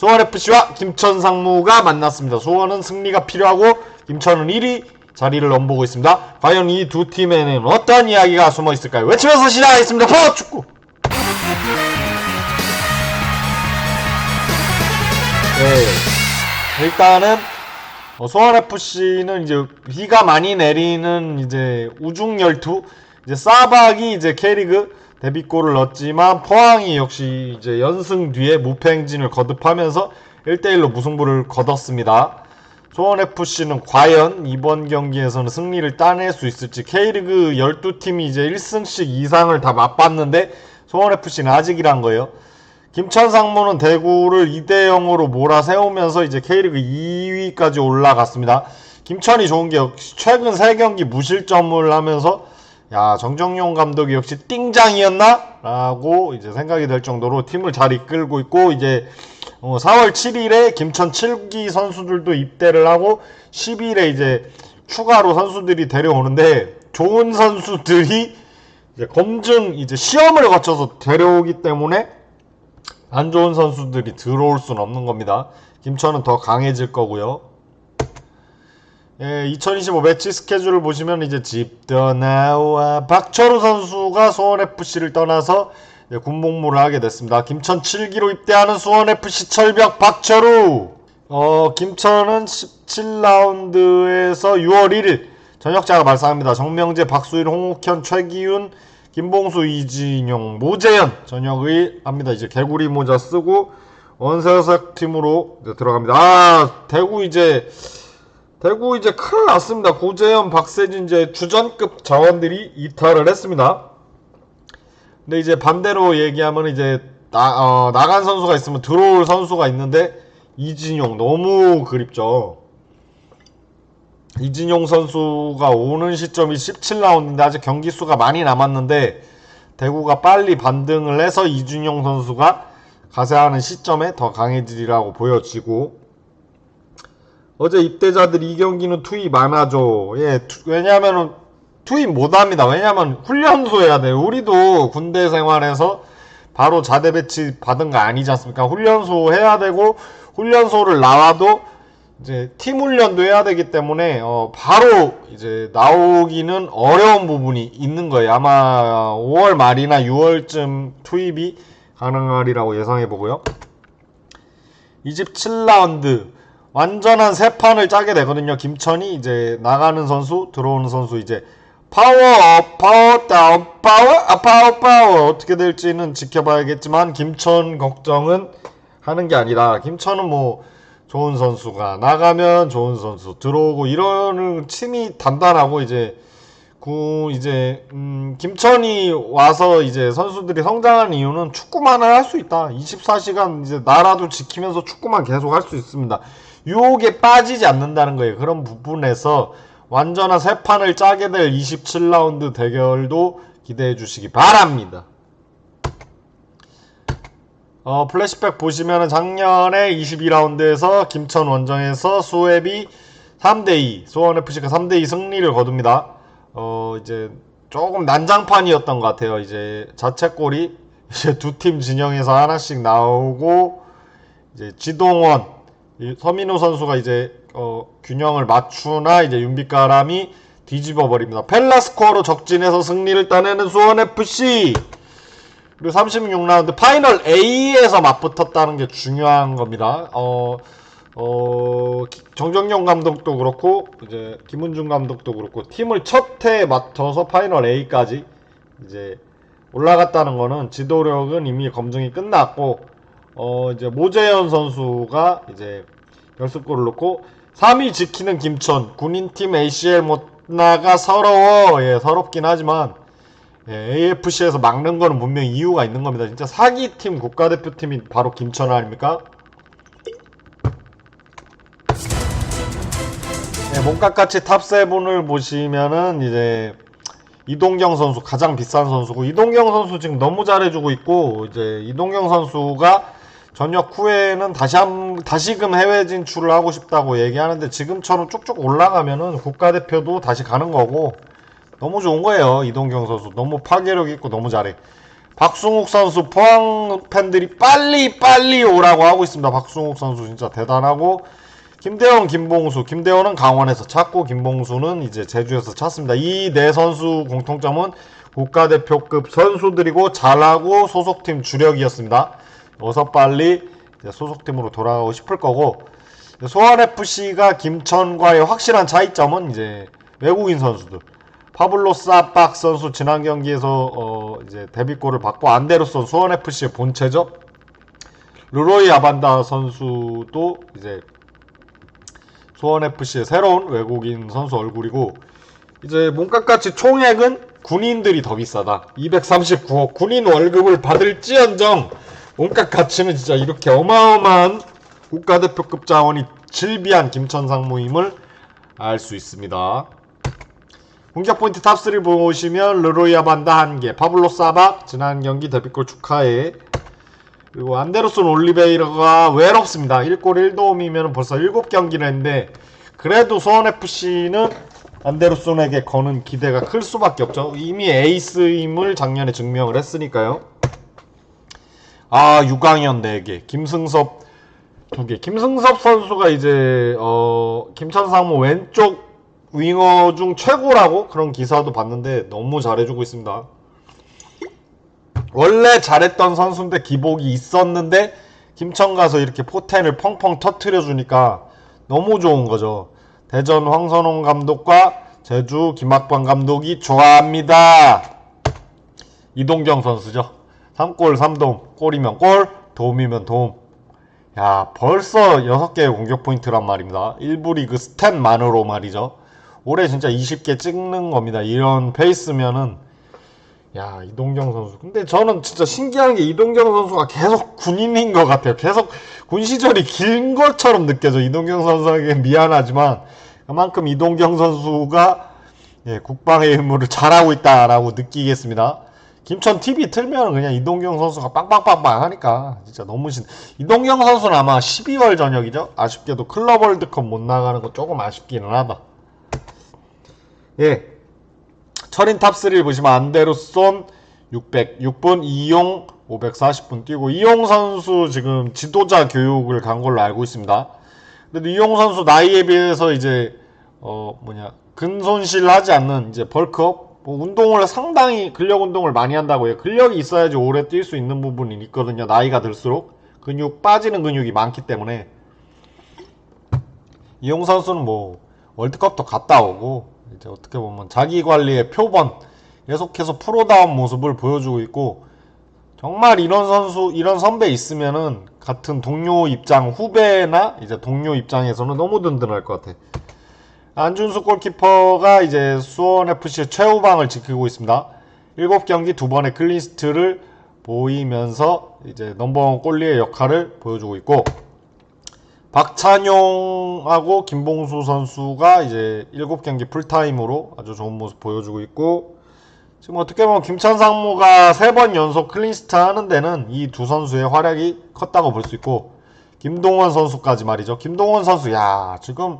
수원FC와 김천 상무가 만났습니다. 수원은 승리가 필요하고 김천은 1위 자리를 넘보고 있습니다. 과연 이 두 팀에는 어떤 이야기가 숨어 있을까요? 외치면서 시작하겠습니다. 포 축구! 네. 일단은 어, 수원FC는 이제 비가 많이 내리는 이제 우중열투 이제 사박이 이제 K리그 데뷔골을 넣었지만 포항이 역시 이제 연승 뒤에 무패 행진을 거듭하면서 1대1로 무승부를 거뒀습니다. 수원FC는 과연 이번 경기에서는 승리를 따낼 수 있을지 K리그 12팀이 이제 1승씩 이상을 다 맛봤는데 수원FC는 아직이란 거예요. 김천 상무는 대구를 2대 0으로 몰아세우면서 이제 K리그 2위까지 올라갔습니다. 김천이 좋은 게 역시 최근 3경기 무실점을 하면서 야 정정용 감독이 역시 띵장이었나? 라고 이제 생각이 될 정도로 팀을 잘 이끌고 있고 이제 어, 4월 7일에 김천 7기 선수들도 입대를 하고 10일에 이제 추가로 선수들이 데려오는데 좋은 선수들이 이제 검증 이제 시험을 거쳐서 데려오기 때문에 안 좋은 선수들이 들어올 수는 없는 겁니다. 김천은 더 강해질 거고요. 예, 2025 매치 스케줄을 보시면 이제 집 떠나와 박철우 선수가 수원 FC를 떠나서 예, 군복무를 하게 됐습니다. 김천 7기로 입대하는 수원 FC 철벽 박철우. 어, 김천은 17라운드에서 6월 1일 전역자가 발생합니다. 정명재, 박수일, 홍옥현, 최기훈, 김봉수, 이진용, 모재현 전역을 합니다. 이제 개구리 모자 쓰고 원세석 팀으로 들어갑니다. 아 대구 이제 대구 이제 큰일 났습니다. 고재현, 박세진 이제 주전급 자원들이 이탈을 했습니다. 근데 이제 반대로 얘기하면 이제 나, 어, 나간 선수가 있으면 들어올 선수가 있는데 이진용 너무 그립죠. 이진용 선수가 오는 시점이 17라운드인데 아직 경기 수가 많이 남았는데 대구가 빨리 반등을 해서 이준용 선수가 가세하는 시점에 더 강해지리라고 보여지고 어제 입대자들 이 경기는 투입 안 하죠. 예, 투- 왜냐하면 투입 못 합니다. 왜냐하면 훈련소 해야 돼요. 우리도 군대 생활에서 바로 자대 배치 받은 거 아니지 않습니까? 훈련소 해야 되고 훈련소를 나와도 이제 팀 훈련도 해야 되기 때문에 어, 바로 이제 나오기는 어려운 부분이 있는 거예요. 아마 5월 말이나 6월쯤 투입이 가능하리라고 예상해 보고요. 27라운드 완전한 세 판을 짜게 되거든요. 김천이 이제 나가는 선수, 들어오는 선수 이제 파워업, 파워 다운, 파워 아 파워 파워 어떻게 될지는 지켜봐야겠지만 김천 걱정은 하는 게 아니라 김천은 뭐 좋은 선수가 나가면 좋은 선수 들어오고 이러는 팀이 단단하고 이제 그 이제 음 김천이 와서 이제 선수들이 성장한 이유는 축구만을 할 수 있다. 24시간 이제 나라도 지키면서 축구만 계속 할 수 있습니다. 유혹에 빠지지 않는다는 거예요. 그런 부분에서 완전한 세 판을 짜게 될 27라운드 대결도 기대해 주시기 바랍니다. 어, 플래시백 보시면은 작년에 22라운드에서 김천 원정에서 수협이 3대2, 수원FC가 3대2 승리를 거둡니다. 어, 이제 조금 난장판이었던 것 같아요. 이제 자책골이 이제 두 팀 진영에서 하나씩 나오고 이제 지동원, 이 서민우 선수가 이제 어, 균형을 맞추나 이제 윤빛가람이 뒤집어 버립니다. 펠라스코어로 적진해서 승리를 따내는 수원FC. 그리고 36라운드 파이널 A에서 맞붙었다는 게 중요한 겁니다. 어, 어, 기- 정정용 감독도 그렇고, 이제, 김은중 감독도 그렇고, 팀을 첫 해에 맡아서 파이널 A까지 이제 올라갔다는 거는 지도력은 이미 검증이 끝났고, 어, 이제 모재현 선수가 이제 결승골을 넣고, 3위 지키는 김천, 군인팀 ACL 못 나가 서러워. 예, 서럽긴 하지만, 예, AFC에서 막는 거는 분명히 이유가 있는 겁니다. 진짜 사기팀 국가대표팀이 바로 김천 아닙니까? 예, 몸값같이 탑세븐을 보시면은 이제 이동경 선수 가장 비싼 선수고 이동경 선수 지금 너무 잘해주고 있고 이제 이동경 선수가 전역 후에는 다시 한 다시금 해외 진출을 하고 싶다고 얘기하는데 지금처럼 쭉쭉 올라가면은 국가대표도 다시 가는 거고 너무 좋은 거예요 이동경 선수 너무 파괴력 있고 너무 잘해 박승욱 선수 포항 팬들이 빨리 빨리 오라고 하고 있습니다. 박승욱 선수 진짜 대단하고 김대원, 김봉수. 김대원은 강원에서 찾고 김봉수는 이제 제주에서 찾습니다. 이 네 선수 공통점은 국가대표급 선수들이고 잘하고 소속팀 주력이었습니다. 어서 빨리 소속팀으로 돌아가고 싶을 거고 소환 FC가 김천과의 확실한 차이점은 이제 외국인 선수들. 파블로 사박 선수 지난 경기에서 어 이제 데뷔골을 받고 안데르손 수원 FC의 본체죠. 르로이 아반다 선수도 이제 수원 FC의 새로운 외국인 선수 얼굴이고 이제 몸값같이 총액은 군인들이 더 비싸다. 239억 군인 월급을 받을지언정 몸값 가치는 진짜 이렇게 어마어마한 국가대표급 자원이 질비한 김천상무임을 알 수 있습니다. 공격 포인트 탑3 보시면 르로이아 반다 1개, 파블로 사박 지난 경기 데뷔골 축하해. 그리고 안데르손 올리베이라가 외롭습니다. 1골 1도움이면 벌써 7경기를 했는데 그래도 수원FC는 안데르손에게 거는 기대가 클 수밖에 없죠. 이미 에이스임을 작년에 증명을 했으니까요. 아 유강현 4개, 김승섭 2개. 김승섭 선수가 이제 어 김천상무 왼쪽 윙어 중 최고라고 그런 기사도 봤는데 너무 잘해주고 있습니다. 원래 잘했던 선수인데 기복이 있었는데 김천 가서 이렇게 포텐을 펑펑 터트려 주니까 너무 좋은 거죠. 대전 황선홍 감독과 제주 김학범 감독이 좋아합니다. 이동경 선수죠. 3골 3도움. 골이면 골, 도움이면 도움. 야, 벌써 6개의 공격 포인트란 말입니다. 1부 리그 스탯만으로 말이죠. 올해 진짜 20개 찍는 겁니다. 이런 페이스면은 야 이동경 선수. 근데 저는 진짜 신기한 게 이동경 선수가 계속 군인인 것 같아요. 계속 군 시절이 긴 것처럼 느껴져. 이동경 선수에게 미안하지만 그만큼 이동경 선수가 예, 국방의 의무를 잘하고 있다라고 느끼겠습니다. 김천 TV 틀면 그냥 이동경 선수가 빵빵빵빵 하니까 진짜 너무 신. 이동경 선수는 아마 12월 전역이죠. 아쉽게도 클럽 월드컵 못 나가는 거 조금 아쉽기는 하다. 예. 철인 탑3를 보시면 안데르손 606분, 이용 540분 뛰고 이용 선수 지금 지도자 교육을 간 걸로 알고 있습니다. 그래도 이용 선수 나이에 비해서 이제 어 뭐냐 근손실 하지 않는 이제 벌크업 뭐 운동을 상당히 근력 운동을 많이 한다고 해요. 근력이 있어야지 오래 뛸 수 있는 부분이 있거든요. 나이가 들수록 근육 빠지는 근육이 많기 때문에 이용 선수는 뭐 월드컵도 갔다 오고 이제 어떻게 보면 자기 관리의 표본 계속해서 프로다운 모습을 보여주고 있고 정말 이런 선수 이런 선배 있으면은 같은 동료 입장 후배나 이제 동료 입장에서는 너무 든든할 것 같아. 안준수 골키퍼가 이제 수원 FC의 최후방을 지키고 있습니다. 7경기 두 번의 클린스트를 보이면서 이제 넘버원 골리의 역할을 보여주고 있고 박찬용하고 김봉수 선수가 이제 7경기 풀타임으로 아주 좋은 모습 보여주고 있고 지금 어떻게 보면 김천 상무가 3번 연속 클린스트 하는 데는 이 두 선수의 활약이 컸다고 볼 수 있고 김동원 선수까지 말이죠. 김동원 선수 야 지금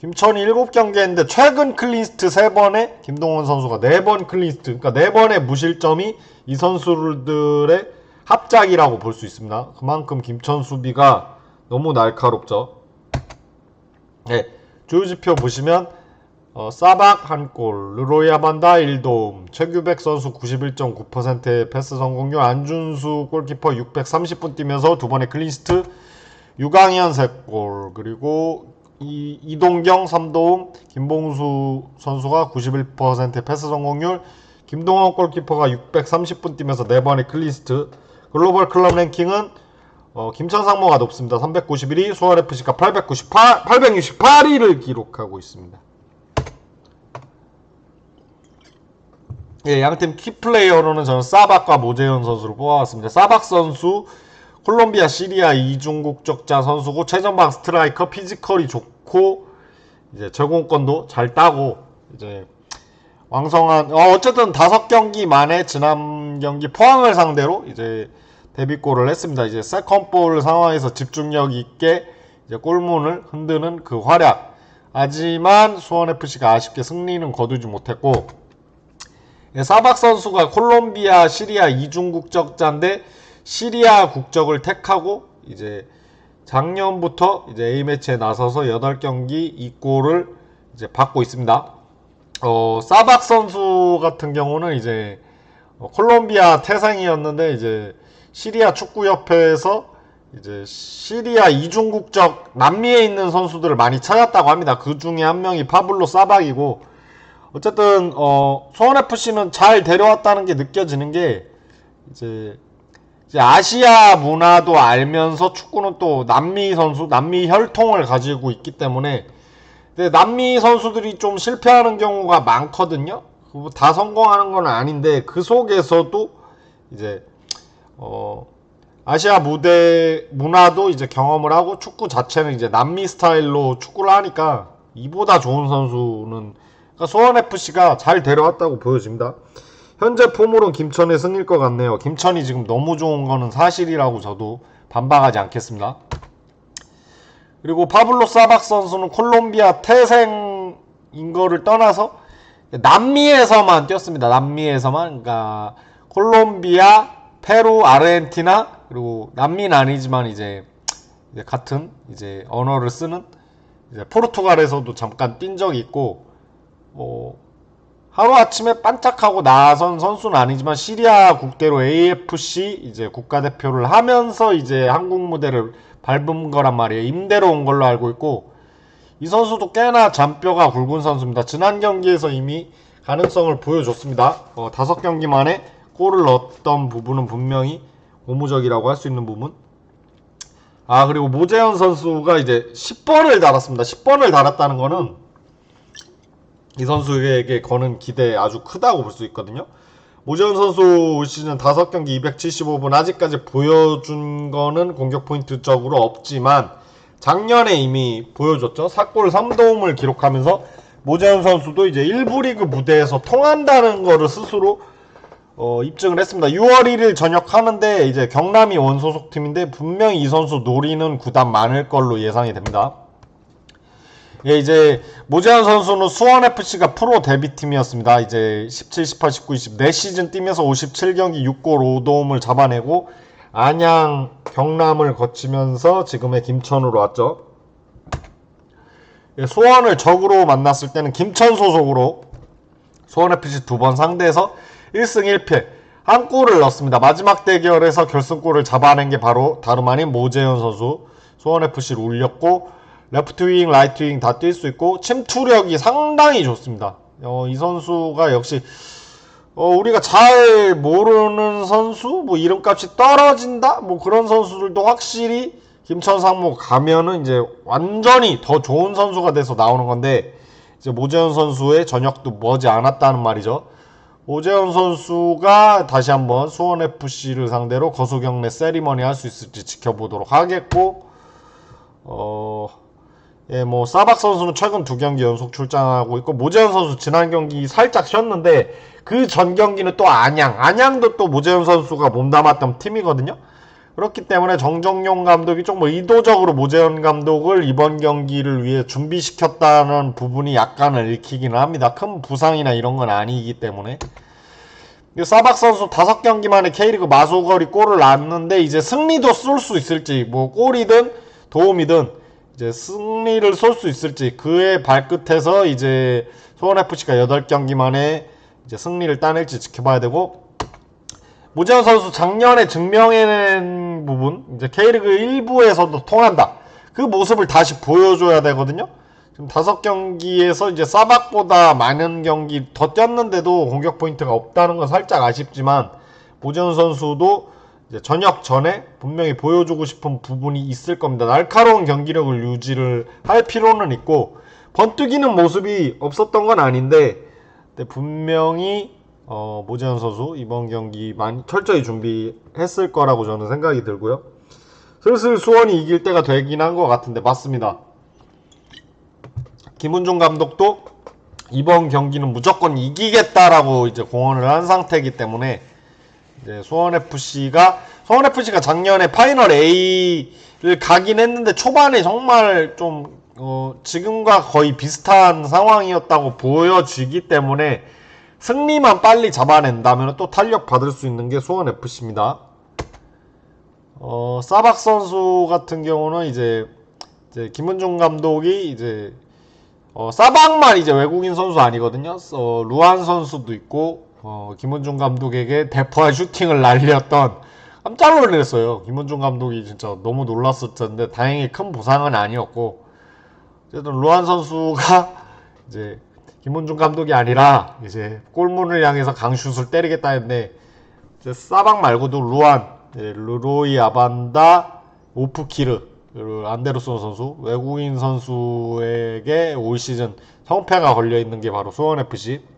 김천이 7경기 했는데 최근 클린스트 3번에 김동원 선수가 4번 클린스트 그러니까 4번의 무실점이 이 선수들의 합작이라고 볼 수 있습니다. 그만큼 김천 수비가 너무 날카롭죠. 네, 조유지표 보시면 어, 사박 한 골, 르로이 아 반다 1도움, 최규백 선수 91.9%의 패스 성공률, 안준수 골키퍼 630분 뛰면서 두 번의 클린스트, 유강현 3골, 그리고 이, 이동경 3도움, 김봉수 선수가 91%의 패스 성공률, 김동원 골키퍼가 630분 뛰면서 네 번의 클린스트, 글로벌 클럽 랭킹은 어, 김천 상무가 높습니다. 391위, 수원 FC가 898, 868위를 기록하고 있습니다. 예, 양팀 키플레이어로는 저는 사박과 모재현 선수를 뽑아왔습니다. 사박 선수 콜롬비아 시리아 이중국적자 선수고 최전방 스트라이커 피지컬이 좋고 이제 제공권도 잘 따고 이제 왕성한 어, 어쨌든 다섯 경기 만에 지난 경기 포항을 상대로 이제 데뷔골을 했습니다. 이제 세컨볼 상황에서 집중력 있게 이제 골문을 흔드는 그 활약. 하지만 수원 FC가 아쉽게 승리는 거두지 못했고 예, 사박 선수가 콜롬비아, 시리아 이중 국적자인데 시리아 국적을 택하고 이제 작년부터 이제 A 매치에 나서서 8경기 2골을 이제 받고 있습니다. 어, 사박 선수 같은 경우는 이제 어, 콜롬비아 태생이었는데 이제 시리아 축구협회에서 이제 시리아 이중 국적 남미에 있는 선수들을 많이 찾았다고 합니다. 그 중에 한 명이 파블로 사박이고 어쨌든 어, 수원 FC는 잘 데려왔다는 게 느껴지는 게 이제 아시아 문화도 알면서 축구는 또 남미 선수, 남미 혈통을 가지고 있기 때문에 근데 남미 선수들이 좀 실패하는 경우가 많거든요. 그다 성공하는 건 아닌데 그 속에서도 이제 어 아시아 무대 문화도 이제 경험을 하고 축구 자체는 이제 남미 스타일로 축구를 하니까 이보다 좋은 선수는 그러니까 수원 FC가 잘 데려왔다고 보여집니다. 현재 폼으로는 김천의 승일 것 같네요. 김천이 지금 너무 좋은 거는 사실이라고 저도 반박하지 않겠습니다. 그리고 파블로 사박 선수는 콜롬비아 태생인 거를 떠나서 남미에서만 뛰었습니다. 남미에서만 그러니까 콜롬비아, 페루, 아르헨티나 그리고 남미는 아니지만 이제, 이제 같은 이제 언어를 쓰는 이제 포르투갈에서도 잠깐 뛴 적이 있고 뭐 하루 아침에 반짝하고 나선 선수는 아니지만 시리아 국대로 AFC 이제 국가대표를 하면서 이제 한국 무대를 밟은 거란 말이에요. 임대로 온 걸로 알고 있고 이 선수도 꽤나 잔뼈가 굵은 선수입니다. 지난 경기에서 이미 가능성을 보여줬습니다. 어, 다섯 경기 만에 골을 넣었던 부분은 분명히 고무적이라고 할 수 있는 부분. 아 그리고 모재현 선수가 이제 10번을 달았습니다. 10번을 달았다는 거는 이 선수에게 거는 기대 아주 크다고 볼 수 있거든요. 모재현 선수 올 시즌 5경기 275분 아직까지 보여준 거는 공격 포인트적으로 없지만 작년에 이미 보여줬죠. 4골 3도움을 기록하면서 모재현 선수도 이제 1부 리그 무대에서 통한다는 거를 스스로 어, 입증을 했습니다. 6월 1일 전역하는데 이제 경남이 원소속 팀인데 분명히 이 선수 노리는 구단 많을 걸로 예상이 됩니다. 예, 이제 모재현 선수는 수원 FC가 프로 데뷔팀이었습니다. 이제 17, 18, 19, 20 4시즌 뛰면서 57경기 6골 5도움을 잡아내고 안양, 경남을 거치면서 지금의 김천으로 왔죠. 예, 수원을 적으로 만났을 때는 김천 소속으로 수원 FC 두 번 상대해서 1승 1패 한 골을 넣었습니다. 마지막 대결에서 결승골을 잡아낸 게 바로 다름 아닌 모재현 선수 수원 FC를 울렸고 레프트 윙, 라이트 윙 다 뛸 수 있고 침투력이 상당히 좋습니다. 어, 이 선수가 역시 어, 우리가 잘 모르는 선수, 뭐 이름값이 떨어진다, 뭐 그런 선수들도 확실히 김천 상무 가면은 이제 완전히 더 좋은 선수가 돼서 나오는 건데 이제 모재현 선수의 전역도 머지 않았다는 말이죠. 오재현 선수가 다시 한번 수원 FC를 상대로 거수 경례 세리머니 할 수 있을지 지켜보도록 하겠고 어. 예, 뭐 사박 선수는 최근 두 경기 연속 출장하고 있고 모재현 선수 지난 경기 살짝 쉬었는데 그 전 경기는 또 안양, 안양도 또 모재현 선수가 몸담았던 팀이거든요. 그렇기 때문에 정정용 감독이 좀뭐 의도적으로 모재현 감독을 이번 경기를 위해 준비시켰다는 부분이 약간을 읽히기는 합니다. 큰 부상이나 이런 건 아니기 때문에. 사박 선수 다섯 경기 만에 K리그 마소거리 골을 낳았는데 이제 승리도 쏠 수 있을지 뭐 골이든 도움이든 이제 승리를 쏠 수 있을지 그의 발끝에서 이제 수원 FC가 8경기 만에 이제 승리를 따낼지 지켜봐야 되고 무재현 선수 작년에 증명해낸 부분 이제 K리그 1부에서도 통한다. 그 모습을 다시 보여줘야 되거든요. 지금 다섯 경기에서 이제 사박보다 많은 경기 더 뛰었는데도 공격 포인트가 없다는 건 살짝 아쉽지만 무재현 선수도 전역 전에 분명히 보여주고 싶은 부분이 있을 겁니다. 날카로운 경기력을 유지를 할 필요는 있고 번뜩이는 모습이 없었던 건 아닌데 분명히 어, 모재현 선수 이번 경기 많이 철저히 준비했을 거라고 저는 생각이 들고요. 슬슬 수원이 이길 때가 되긴 한 것 같은데 맞습니다. 김은중 감독도 이번 경기는 무조건 이기겠다라고 이제 공언을 한 상태이기 때문에 이제 수원 FC가 수원 FC가 작년에 파이널 A를 가긴 했는데 초반에 정말 좀 어, 지금과 거의 비슷한 상황이었다고 보여지기 때문에 승리만 빨리 잡아낸다면 또 탄력 받을 수 있는 게 수원 FC입니다. 어, 사박 선수 같은 경우는 이제, 이제 김은중 감독이 이제 어, 사박만 이제 외국인 선수 아니거든요. 어, 루안 선수도 있고 어, 김은중 감독에게 대포와 슈팅을 날렸던 깜짝 놀랐어요. 김은중 감독이 진짜 너무 놀랐을 텐데 다행히 큰 부상은 아니었고 어쨌든 루안 선수가 이제 김은중 감독이 아니라 이제 골문을 향해서 강슛을 때리겠다 했는데 이제 사박 말고도 루안, 예, 르로이 아반다, 오프키르, 안데르손 선수 외국인 선수에게 올 시즌 성패가 걸려 있는 게 바로 수원 FC.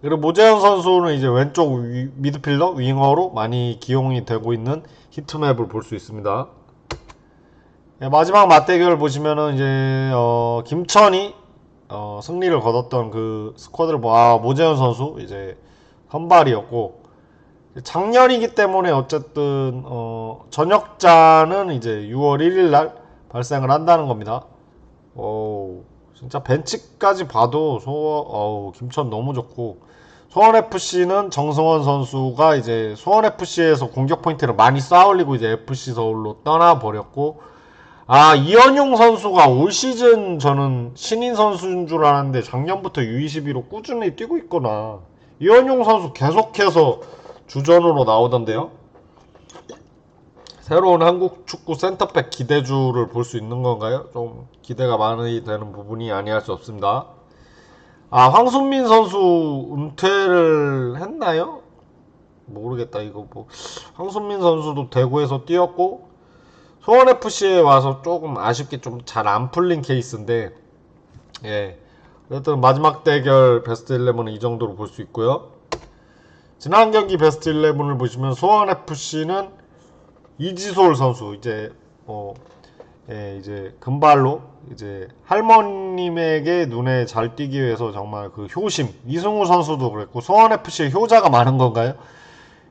그리고 모재현 선수는 이제 왼쪽 위- 미드필더 윙어로 많이 기용이 되고 있는 히트맵을 볼 수 있습니다. 네, 마지막 맞대결 보시면은 이제 어, 김천이 어, 승리를 거뒀던 그 스쿼드를 보, 아, 모재현 선수 이제 선발이었고 작년이기 때문에 어쨌든 어, 전역자는 이제 6월 1일 날 발생을 한다는 겁니다. 오, 진짜 벤치까지 봐도 소, 어우, 김천 너무 좋고 소원 FC는 정승원 선수가 이제 소원 FC에서 공격 포인트를 많이 쌓아올리고 이제 FC 서울로 떠나 버렸고 아 이현용 선수가 올 시즌 저는 신인 선수인 줄 알았는데 작년부터 U22로 꾸준히 뛰고 있구나. 이현용 선수 계속해서 주전으로 나오던데요. 새로운 한국 축구 센터백 기대주를 볼 수 있는 건가요? 좀 기대가 많이 되는 부분이 아니할 수 없습니다. 아 황순민 선수 은퇴를 했나요? 모르겠다 이거 뭐 황순민 선수도 대구에서 뛰었고 소원 FC에 와서 조금 아쉽게 좀 잘 안 풀린 케이스인데 예 어쨌든 마지막 대결 베스트 11은 이 정도로 볼 수 있고요. 지난 경기 베스트 11을 보시면 소원 FC는 이지솔 선수 이제 어 예, 이제 금발로 이제 할머님에게 눈에 잘 띄기 위해서 정말 그 효심 이승우 선수도 그랬고 소원 FC에 효자가 많은 건가요?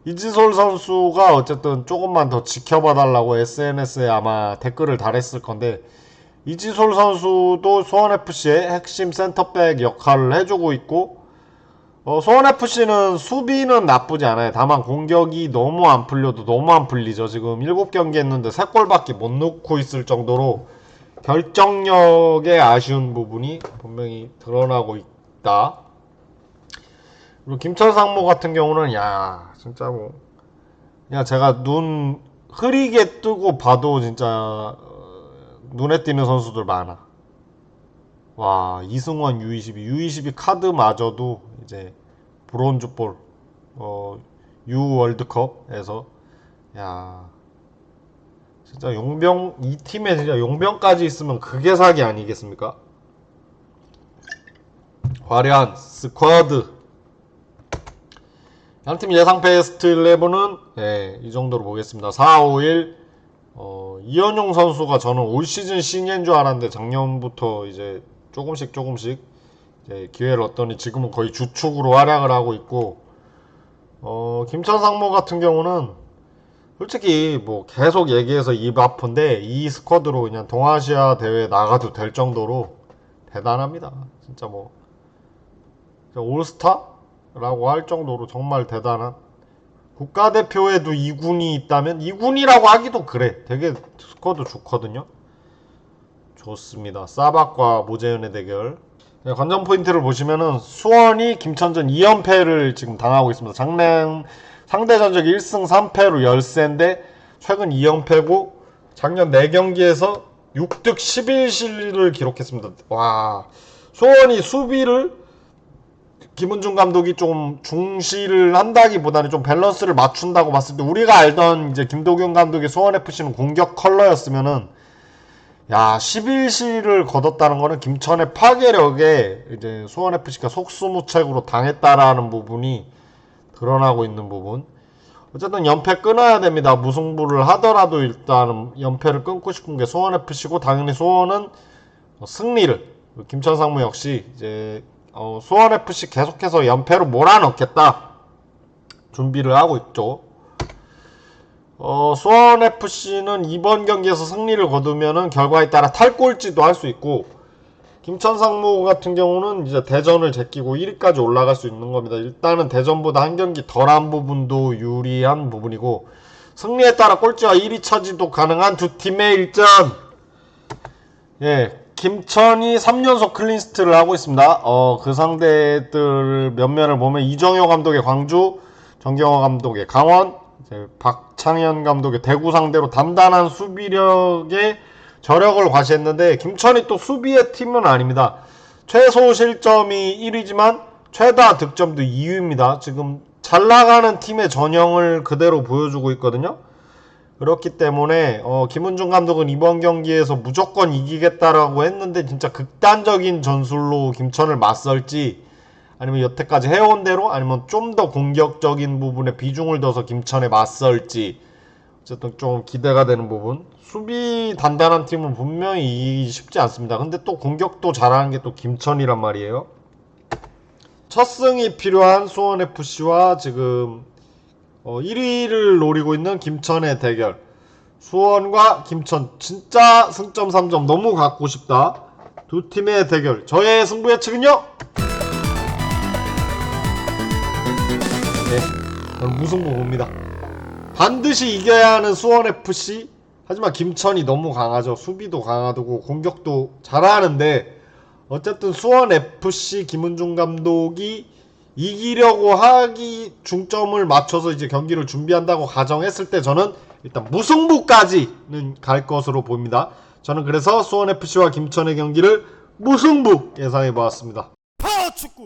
이지솔 선수가 어쨌든 조금만 더 지켜봐 달라고 SNS에 아마 댓글을 달했을 건데 이지솔 선수도 소원 FC의 핵심 센터백 역할을 해주고 있고 어, 소원 FC는 수비는 나쁘지 않아요. 다만 공격이 너무 안 풀려도 너무 안 풀리죠. 지금 7경기 했는데 3골밖에 못 넣고 있을 정도로 결정력에 아쉬운 부분이 분명히 드러나고 있다. 그리고 김천 상무 같은 경우는 야 진짜 뭐 그냥 제가 눈 흐리게 뜨고 봐도 진짜 어, 눈에 띄는 선수들 많아. 와 이승원 U22 U22 카드마저도 이제 브론즈볼 어 U 월드컵에서 야 진짜 용병 이 팀에 진짜 용병까지 있으면 그게 사기 아니겠습니까? 화려한 스쿼드 양팀 예상 베스트 11은 예, 이 정도로 보겠습니다. 4, 5, 1 어, 이현용 선수가 저는 올 시즌 신예인 줄 알았는데 작년부터 이제 조금씩 조금씩 기회를 얻더니 지금은 거의 주축으로 활약을 하고 있고 어, 김천 상무 같은 경우는 솔직히 뭐 계속 얘기해서 입 아픈데 이 스쿼드로 그냥 동아시아 대회 나가도 될 정도로 대단합니다. 진짜 뭐 진짜 올스타라고 할 정도로 정말 대단한 국가대표에도 2군이 있다면 2군이라고 하기도 그래. 되게 스쿼드 좋거든요. 좋습니다. 사박과 모재현의 대결. 네, 관전 포인트를 보시면은 수원이 김천전 2연패를 지금 당하고 있습니다. 작년 상대 전적이 1승 3패로 열세인데 최근 2연패고 작년 4경기에서 6득 11실을 기록했습니다. 와 수원이 수비를 김은중 감독이 좀 중시를 한다기보다는 좀 밸런스를 맞춘다고 봤을 때 우리가 알던 이제 김도균 감독의 수원 FC는 공격 컬러였으면은 야 11실을 거뒀다는 거는 김천의 파괴력에 이제 수원 FC가 속수무책으로 당했다라는 부분이 드러나고 있는 부분. 어쨌든 연패 끊어야 됩니다. 무승부를 하더라도 일단은 연패를 끊고 싶은 게 수원 FC고 당연히 수원은 승리를 김천 상무 역시 이제 어, 수원 FC 계속해서 연패로 몰아넣겠다 준비를 하고 있죠. 어, 수원 FC는 이번 경기에서 승리를 거두면은 결과에 따라 탈꼴찌도 할 수 있고 김천 상무 같은 경우는 이제 대전을 제끼고 1위까지 올라갈 수 있는 겁니다. 일단은 대전보다 한 경기 덜한 부분도 유리한 부분이고 승리에 따라 꼴찌와 1위 차지도 가능한 두 팀의 일전. 예, 김천이 3연속 클린스트를 하고 있습니다. 어, 그 상대들 몇 면을 보면 이정효 감독의 광주, 정경호 감독의 강원, 박창현 감독의 대구 상대로 단단한 수비력에 저력을 과시했는데 김천이 또 수비의 팀은 아닙니다. 최소 실점이 1위지만 최다 득점도 2위입니다. 지금 잘 나가는 팀의 전형을 그대로 보여주고 있거든요. 그렇기 때문에 어, 김은중 감독은 이번 경기에서 무조건 이기겠다라고 했는데 진짜 극단적인 전술로 김천을 맞설지 아니면 여태까지 해온 대로 아니면 좀 더 공격적인 부분에 비중을 둬서 김천에 맞설지 어쨌든 좀 기대가 되는 부분 수비 단단한 팀은 분명히 쉽지 않습니다 근데 또 공격도 잘하는 게 또 김천이란 말이에요 첫 승이 필요한 수원FC와 지금 어, 1위를 노리고 있는 김천의 대결. 수원과 김천 진짜 승점 3점 너무 갖고 싶다. 두 팀의 대결. 저의 승부 예측은요? 네, 저는 무승부 봅니다. 반드시 이겨야 하는 수원FC. 하지만 김천이 너무 강하죠. 수비도 강하고 공격도 잘하는데 어쨌든 수원FC 김은중 감독이 이기려고 하기 중점을 맞춰서 이제 경기를 준비한다고 가정했을 때 저는 일단 무승부까지는 갈 것으로 보입니다. 저는 그래서 수원FC와 김천의 경기를 무승부 예상해 보았습니다. 파축구